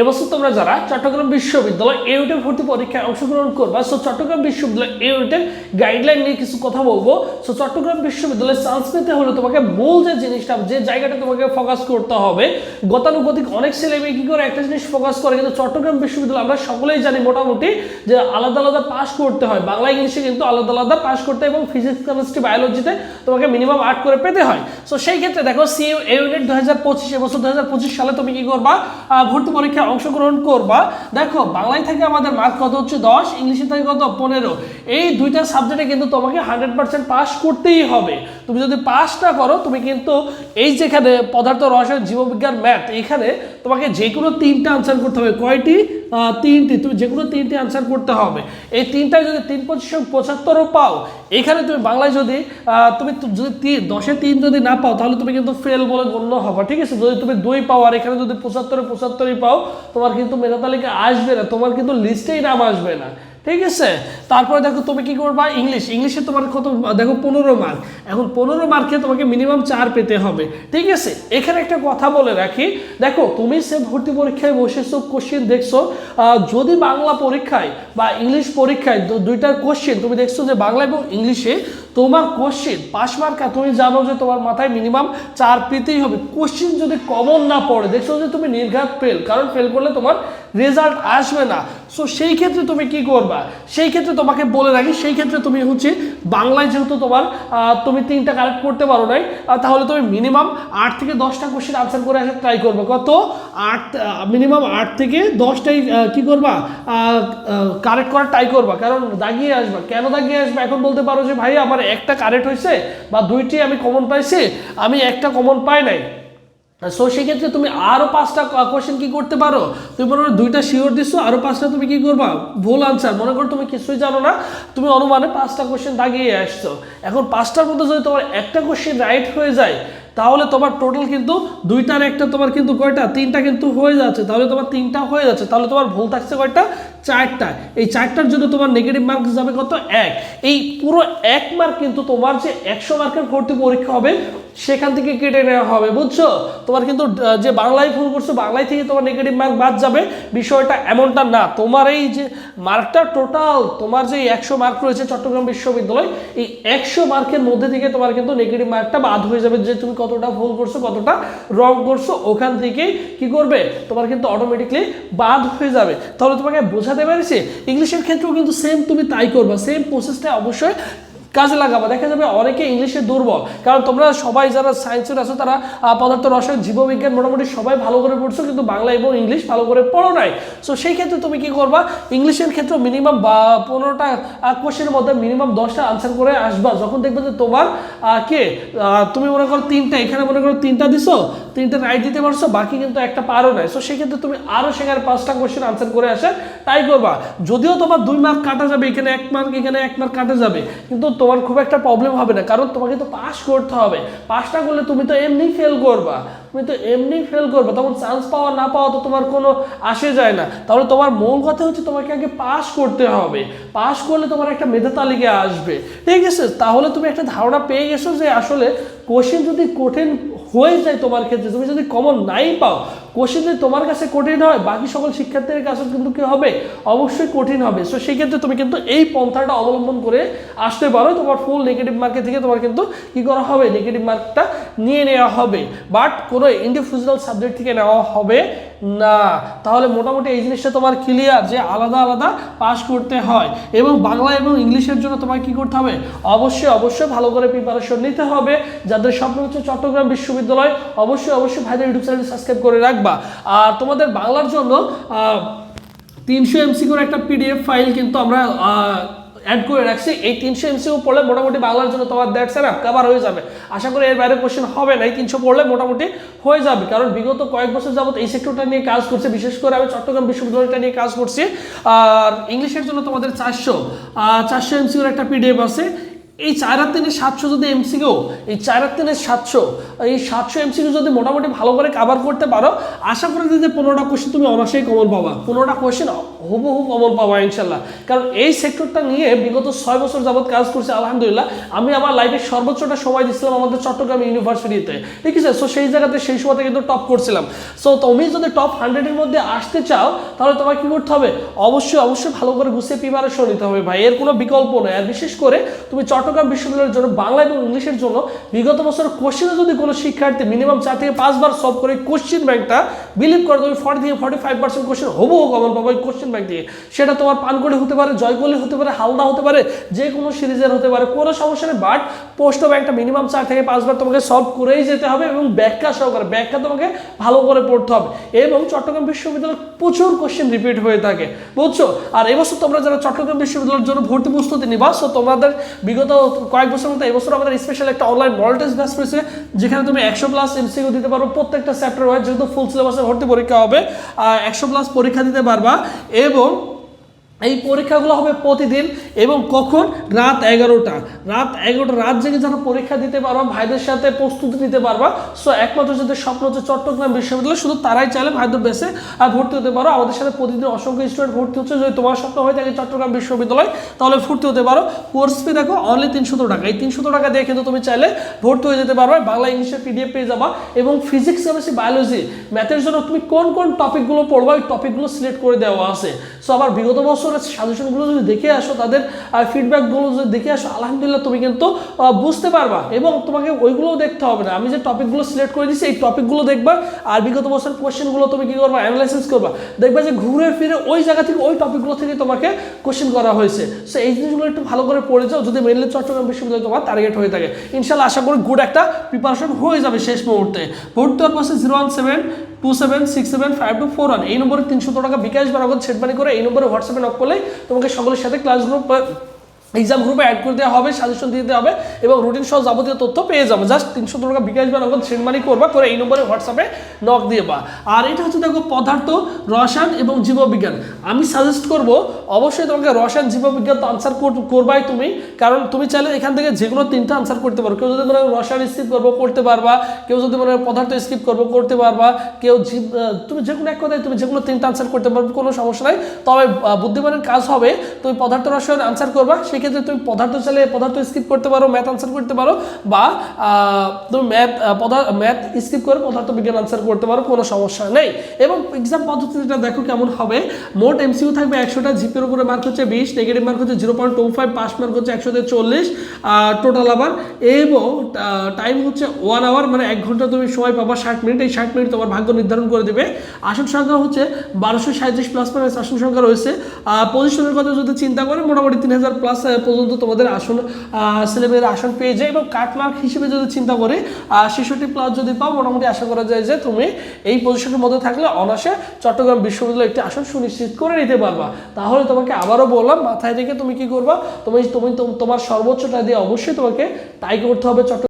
এবছর তোমরা যারা চট্টগ্রাম বিশ্ববিদ্যালয় ইউনিটের ভর্তি পরীক্ষায় অংশগ্রহণ করবা সো চট্টগ্রাম বিশ্ববিদ্যালয় ইউনিটের গাইডলাইন নিয়ে কিছু কথা বলব। সো চট্টগ্রাম বিশ্ববিদ্যালয়ে চান্স পেতে হলে তোমাকে মূল যে জিনিসটা, যে জায়গাটা তোমাকে ফোকাস করতে হবে। গতানুগতিক অনেক ছেলে মেয়ে কি করে একটা জিনিস ফোকাস করে, কিন্তু চট্টগ্রাম বিশ্ববিদ্যালয় আমরা সকলেই জানি মোটামুটি যে আলাদা আলাদা পাস করতে হয়। বাংলা, ইংলিশে কিন্তু আলাদা আলাদা পাস করতে এবং ফিজিক্স কেমিস্ট্রি বায়োলজিতে তোমাকে মিনিমাম আট করে পেতে হয়। সো সেই ক্ষেত্রে দেখো সি ইউনিট দু হাজার পঁচিশ, এবছর দু হাজার পঁচিশ সালে তুমি কি করবা? ভর্তি পরীক্ষায় অংশগ্রহণ করবা। দেখো, বাংলায় থেকে আমাদের মার্ক কত হচ্ছে? দশ, ইংলিশে থেকে কত? পনেরো। এই দুইটা সাবজেক্টে কিন্তু তোমাকে হান্ড্রেড পার্সেন্ট পাস করতেই হবে। তুমি যদি পাস না করো, তুমি কিন্তু এই যেখানে পদার্থ, রসায়ন, জীববিজ্ঞান ম্যাথ এখানে তোমাকে যে কোনো তিনটা আনসার করতে হবে। কয়টি? তিনটি, তুমি যে কোনো তিনটি আনসার করতে হবে। এই তিনটায় যদি তিন পঁচিশ পঁচাত্তরও পাও, এখানে তুমি বাংলায় যদি তুমি যদি দশে তিন যদি না পাও, তাহলে তুমি কিন্তু ফেল বলে গণ্য হবে, ঠিক আছে? যদি তুমি দুই পাও আর এখানে যদি পঁচাত্তরে পঁচাত্তরই পাও, তোমার কিন্তু মেধা তালিকা আসবে না, তোমার কিন্তু লিস্টেই নাম আসবে না। ঠিক আছে? তারপরে দেখো তুমি কি করবা? ইংলিশ ইংলিশে তোমার কত, দেখো পনেরো মার্ক এখন পনেরো মার্কে তোমাকে মিনিমাম চার পেতে হবে। ঠিক আছে? এখানে একটা কথা বলে রাখি। দেখো, তুমি সে ভর্তি পরীক্ষায় বসেছো কোশ্চেন দেখছ। যদি বাংলা পরীক্ষায় বা ইংলিশ পরীক্ষায় দুইটার কোশ্চেন তুমি দেখছ যে বাংলা এবং ইংলিশে তোমার কোশ্চেন পাস মার্কা তুমি জানো যে তোমার মাথায় মিনিমাম চার পেতেই হবে। কোশ্চেন যদি কমন না পড়ে, দেখছ যে তুমি নির্ঘাত ফেল কারণ ফেল করলে তোমার রেজাল্ট আসবে না। সো সেই ক্ষেত্রে তুমি কি করবা? সেই ক্ষেত্রে তোমাকে বলে রাখি, সেই ক্ষেত্রে তুমি হচ্ছে বাংলায় যেহেতু তোমার তুমি তিনটা কারেক্ট করতে পারো নাই তাহলে তুমি মিনিমাম আট থেকে দশটা কোশ্চেন আনসার করে আসার ট্রাই করবে। কত? আট মিনিমাম আট থেকে দশটাই কি করবা? কারেক্ট করার ট্রাই করবা। কারণ দাগিয়ে আসবা। কেন দাগিয়ে আসবে? এখন বলতে পারো যে, ভাই, আমার একটা কারেক্ট হয়েছে বা দুইটি আমি কমন পাইছি, আমি একটা কমন পাই নাই। সো সেক্ষেত্রে তুমি আরও পাঁচটা কোয়েশ্চেন কি করতে পারো? তুমি মনে করো দুইটা শিওর দিচ্ছ আরও পাঁচটা তুমি কি করবা? ভুল আনসার মনে করো তুমি কিছুই জানো না, তুমি অনুমানে পাঁচটা কোয়েশ্চেন দাগিয়ে আসছো। এখন পাঁচটার মধ্যে যদি তোমার একটা কোয়েশ্চেন রাইট হয়ে যায়, তাহলে তোমার টোটাল কিন্তু দুইটার একটা তোমার কিন্তু কয়টা? তিনটা কিন্তু হয়ে যাচ্ছে। তাহলে তোমার তিনটা হয়ে যাচ্ছে। তাহলে তোমার ভুল থাকছে কয়টা? চারটা। এই চারটার জন্য তোমার নেগেটিভ মার্ক যাবে কত? এক। এই পুরো এক মার্ক কিন্তু তোমার যে একশো মার্কের ভর্তি পরীক্ষা হবে সেখান থেকে কেটে নেওয়া হবে, বুঝছ? তোমার কিন্তু যে বাংলায় ফোন করছ, বাংলায় থেকে তোমার নেগেটিভ মার্ক বাদ যাবে। বিষয়টা এমনটা না। তোমার এই যে মার্কটা টোটাল তোমার যে একশো মার্ক রয়েছে চট্টগ্রাম বিশ্ববিদ্যালয়, এই একশো মার্কের মধ্যে থেকে তোমার কিন্তু নেগেটিভ মার্কটা বাদ হয়ে যাবে যে তুমি কতটা ভুল করছ, কতটা রং করছ, ওখান থেকে কি করবে? তোমার কিন্তু অটোমেটিকলি বাদ হয়ে যাবে। তাহলে তোমাকে বোঝাতে পেরেছি? ইংলিশের ক্ষেত্রেও কিন্তু সেম তুমি তাই করবা। সেম প্রসেসটা অবশ্যই কাজে লাগাবো। দেখা যাবে অনেকে ইংলিশে দুর্বল। কারণ তোমরা সবাই যারা সায়েন্সের আছো, তারা পদার্থ, রসায়ন, জীববিজ্ঞান মোটামুটি সবাই ভালো করে পড়ছো, কিন্তু বাংলা এবং ইংলিশ ভালো করে পড়ো নাই। সো সেই ক্ষেত্রে তুমি কি করবা? ইংলিশের ক্ষেত্রে মিনিমাম পনেরোটা কোশ্চেনের মধ্যে মিনিমাম দশটা আনসার করে আসবা। যখন দেখবে যে তোমার কে তুমি মনে করো তিনটা, এখানে মনে করো তিনটা দিছো, তিনটা রাইট দিতে পারছ, বাকি কিন্তু একটা পারো নাই। সো সেই ক্ষেত্রে তুমি আরও সেখানে পাঁচটা কোশ্চেন আনসার করে আসে, তাই করবা। যদিও তোমার দুই মার্ক কাটা যাবে, এখানে এক মার্ক এখানে এক মার্ক কাটা যাবে, কিন্তু তোমার খুব একটা প্রবলেম হবে না। কারণ তোমাকে তো পাস করতে হবে। পাসটা করলে তুমি তো এমনি ফেল করবা। তুমি তো এমনি ফেল করবে। তখন চান্স পাওয়া না পাওয়া তো তোমার কোনো আসে যায় না। তাহলে তোমার মূল কথা হচ্ছে তোমাকে আগে পাস করতে হবে। পাস করলে তোমার একটা মেধা তালিকা আসবে। ঠিক আছে? তাহলে তুমি একটা ধারণা পেয়ে গেছো যে আসলে কোশ্চেন যদি কঠিন হয়ে যায় তোমার ক্ষেত্রে, তুমি যদি কমন নাই পাও কোশ্চেন যদি তোমার কাছে কঠিন হয়, বাকি সকল শিক্ষার্থীদের কাছে কিন্তু কি হবে? অবশ্যই কঠিন হবে। সো সেই ক্ষেত্রে তুমি কিন্তু এই পন্থাটা অবলম্বন করে আসতে পারো। তোমার ফুল নেগেটিভ মার্কের থেকে তোমার কিন্তু কি করা হবে? নেগেটিভ মার্কটা নিয়ে নেওয়া হবে। বাট কোনো ইন্ডিভিজুয়াল সাবজেক্ট থেকে নেওয়া হবে না। তাহলে মোটামুটি এই জিনিসটা তোমার ক্লিয়ার যে আলাদা আলাদা পাস করতে হয়। এবং বাংলা এবং ইংলিশের জন্য তোমার কি করতে হবে? অবশ্যই অবশ্যই ভালো করে প্রিপারেশন নিতে হবে। যাদের স্বপ্ন হচ্ছে চট্টগ্রাম বিশ্ববিদ্যালয়, অবশ্যই অবশ্যই ভাইদের ইউটিউব চ্যানেল সাবস্ক্রাইব করে রাখবা। আর তোমাদের বাংলার জন্য তিনশো এমসিকিউর একটা পিডিএফ ফাইল কিন্তু আমরা অ্যাড করে রাখছি। এই তিনশো এমসিকিউ পড়লে মোটামুটি বাংলার জন্য তোমার দ্যাটস না কভার হয়ে যাবে। আশা করি এর বাইরে কোশ্চেন হবে না। এই তিনশো পড়লে মোটামুটি হয়ে যাবে। কারণ বিগত কয়েক বছর যাবত এই সেক্টরটা নিয়ে কাজ করছে। বিশেষ করে আমি চট্টগ্রাম বিশ্ববিদ্যালয়টা নিয়ে কাজ করছি। আর ইংলিশের জন্য তোমাদের চারশো চারশো এমসিকিউর একটা পিডিএফ আছে। এই চার আর তিনের সাতশো যদি এমসিকিউ এই চার আর তিনের সাতশো, এই সাতশো এমসিকিউ যদি মোটামুটি ভালো করে কাভার করতে পারো, আশা করি যে পনেরোটা কোশ্চেন তুমি অনাসেই কমন পাবা। পনেরোটা কোশ্চেন হুবহু কমন পাবা ইনশাল্লাহ কারণ এই সেক্টরটা নিয়ে বিগত ছয় বছর যাবত কাজ করছে, আলহামদুলিল্লাহ। আমি আমার লাইফের সর্বোচ্চটা সময় দিচ্ছিলাম আমাদের চট্টগ্রাম ইউনিভার্সিটিতে ঠিক আছে? সো সেই জায়গাতে, সেই সময়তে কিন্তু টপ করছিলাম। সো তুমি যদি টপ হান্ড্রেডের মধ্যে আসতে চাও, তাহলে তোমাকে কি করতে হবে? অবশ্যই অবশ্যই ভালো করে গুছিয়ে প্রিপারেশন নিতে হবে ভাই। এর কোনো বিকল্প নয় আর বিশেষ করে, তুমি চট্টগ্রাম বিশ্ববিদ্যালয়ের জন্য, বাংলা এবং ইংলিশের জন্য বিগত বছর কোশ্চেনে যদি কোনো শিক্ষার্থী মিনিমাম চার থেকে পাঁচবার সলভ করে কোশ্চেন ব্যাংকটা বিলিভ করে তুমি ফর্টি থেকে ফর্টি ফাইভ পার্সেন্ট কোশ্চেন হব কমন পাবো ওই কোশ্চেন ব্যাংক দিয়ে। সেটা তোমার পানকড়ি হতে পারে, জয়কলি হতে পারে, হালদা হতে পারে যে কোনো সিরিজের হতে পারে, কোনো সমস্যা নেই বাট পোস্ট ব্যাংকটা মিনিমাম চার থেকে পাঁচবার তোমাকে সলভ করেই যেতে হবে এবং ব্যাখ্যা সহকারে, ব্যাখ্যা তোমাকে ভালো করে পড়তে হবে। এবং চট্টগ্রাম বিশ্ববিদ্যালয়ে প্রচুর কোশ্চেন রিপিট হয়ে থাকে, বুঝছ? আর এবছর তোমরা যারা চট্টগ্রাম বিশ্ববিদ্যালয়ের জন্য ভর্তি প্রস্তুতি নিবা সো তোমাদের বিগত কয়েক বছর মতো এবছর আমাদের স্পেশাল একটা অনলাইন মডেল টেস্ট ব্যাচ রয়েছে, যেখানে তুমি একশো প্লাস এমসিকিউ দিতে পারো, প্রত্যেকটা চ্যাপ্টার ওয়াইজ যেহেতু ফুল সিলেবাসে ভর্তি পরীক্ষা হবে একশো প্লাস পরীক্ষা দিতে পারবা, এবং এই পরীক্ষাগুলো হবে প্রতিদিন এবং কখন? রাত এগারোটা। রাত এগারোটা রাত জেগে যেন পরীক্ষা দিতে পারবা, ভাইদের সাথে প্রস্তুতি নিতে পারবা। সো একমাত্র যদি স্বপ্ন হচ্ছে চট্টগ্রাম বিশ্ববিদ্যালয়, শুধু তারাই চাইলে ভাইদের বেসে আর ভর্তি হতে পারো। আমাদের সাথে প্রতিদিন অসংখ্য স্টুডেন্ট ভর্তি হচ্ছে। যদি তোমার স্বপ্ন হয়ে থাকে চট্টগ্রাম বিশ্ববিদ্যালয়, তাহলে ভর্তি হতে পারো। কোর্স ফি দেখো অনলি তিনশো টাকা। এই তিনশো টাকা দিয়ে কিন্তু তুমি চাইলে ভর্তি হয়ে যেতে পারবে। বাংলা ইংলিশের পিডিএফ পেয়ে যাবা এবং ফিজিক্স কেমিস্ট্রি বায়োলজি ম্যাথের জন্য তুমি কোন কোন টপিকগুলো পড়বা, ওই টপিকগুলো সিলেক্ট করে দেওয়া আছে। সো আবার বিগত বছরের সাজেশনগুলো যদি দেখে আসো, তাদের ফিডব্যাকগুলো যদি দেখে আসো, আলহামদুলিল্লাহ তুমি কিন্তু বুঝতে পারবা এবং তোমাকে ওইগুলোও দেখতে হবে না। আমি যে টপিকগুলো সিলেক্ট করে দিচ্ছি এই টপিকগুলো দেখবা আর বিগত বছর কোশ্চেনগুলো তুমি কি করবা? অ্যানালাইসিস করবা। দেখবা যে ঘুরে ফিরে ওই জায়গা থেকে ওই টপিকগুলো থেকে তোমাকে কোশ্চেন করা হয়েছে। সো এই জিনিসগুলো একটু ভালো করে পড়ে যাও, যদি মেনলি চট্টগ্রাম বিশ্ববিদ্যালয় তোমার টার্গেট হয়ে থাকে। ইনশাল্লাহ আশা করি গুড একটা প্রিপারেশন হয়ে যাবে শেষ মুহূর্তে। ভর্তি হওয়ার পাশে zero one seven two seven six seven five two four one এই নম্বরে তিনশো টাকা বিকাশ বা নগদ সেট মানি করে এই নম্বরে হোয়াটসঅ্যাপে নক করলে তোমাকে সকলের সাথে ক্লাসগুলো এক্সাম গ্রুপে অ্যাড করে দেওয়া হবে সাজেশন দিয়ে দেওয়া হবে এবং রুটিন সহ যাবতীয় তথ্য পেয়ে যাবে। জাস্ট তিনশো টাকা বিকাশ বা নগদ সেন্ড মানি করবা, করে এই নম্বরে হোয়াটসঅ্যাপে নক দিয়ে বা। আর এটা হচ্ছে দেখো পদার্থ, রসায়ন এবং জীববিজ্ঞান। আমি সাজেস্ট করব, অবশ্যই তোমাকে রসায়ন, জীববিজ্ঞান তো আনসার করবাই তুমি। কারণ তুমি চাইলে এখান থেকে যে কোনো তিনটা আনসার করতে পারো। কেউ যদি মনে রসায়ন স্কিপ করব, করতে পারবা। কেউ যদি মনে পদার্থ স্কিপ করব, করতে পারবা। কেউ জীব তুমি যে কোনো এক কথায় তুমি যে কোনো তিনটা আনসার করতে পারবে, কোনো সমস্যা নাই। তবে বুদ্ধিমানের কাজ হবে, তুমি পদার্থ, রসায়ন আনসার করবা। সেক্ষেত্রে তুমি পদার্থ চাইলে পদার্থ স্কিপ করতে পারো ম্যাথ আনসার করতে পারো বা তুমি ম্যাথ পদার্থ ম্যাথ স্কিপ করে পদার্থ বিজ্ঞান আনসার করতে পারো, কোনো সমস্যা নেই। এবং এক্সাম পদ্ধতিটা দেখো কেমন হবে। মোট এমসিউ থাকবে একশোটা জিপির উপরে মার্ক হচ্ছে বিশ নেগেটিভ মার্ক হচ্ছে zero point two five pass mark হচ্ছে একশোতে চল্লিশ টোটাল আবার। এবং টাইম হচ্ছে ওয়ান আওয়ার মানে এক ঘণ্টা তুমি সময় পাবা ষাট মিনিট। এই ষাট মিনিট তোমার ভাগ্য নির্ধারণ করে দেবে। আসন সংখ্যা হচ্ছে বারোশো সাঁত্রিশ প্লাস মাইনাস আসন সংখ্যা রয়েছে। পজিশনের কথা যদি চিন্তা করে, মোটামুটি তিন হাজার প্লাস পর্যন্ত তোমাদের আসন সিলেবের আসন পেয়ে যায় এবং কাটমার্ক হিসেবে যদি চিন্তা করে ছেষট্টি প্লাস যদি পাও, মোটামুটি আশা করা যায় যে তুমি এই পজিশনের মধ্যে থাকলে অনাসে চট্টগ্রাম বিশ্ববিদ্যালয় একটি আসন সুনিশ্চিত করে নিতে পারবা। তাহলে তোমাকে আবারও বললাম, মাথায় রেখে তুমি কি করবা? তুমি তুমি, তোমার সর্বোচ্চটা দিয়ে অবশ্যই তোমাকে তাই করতে হবে চট্টগ্রাম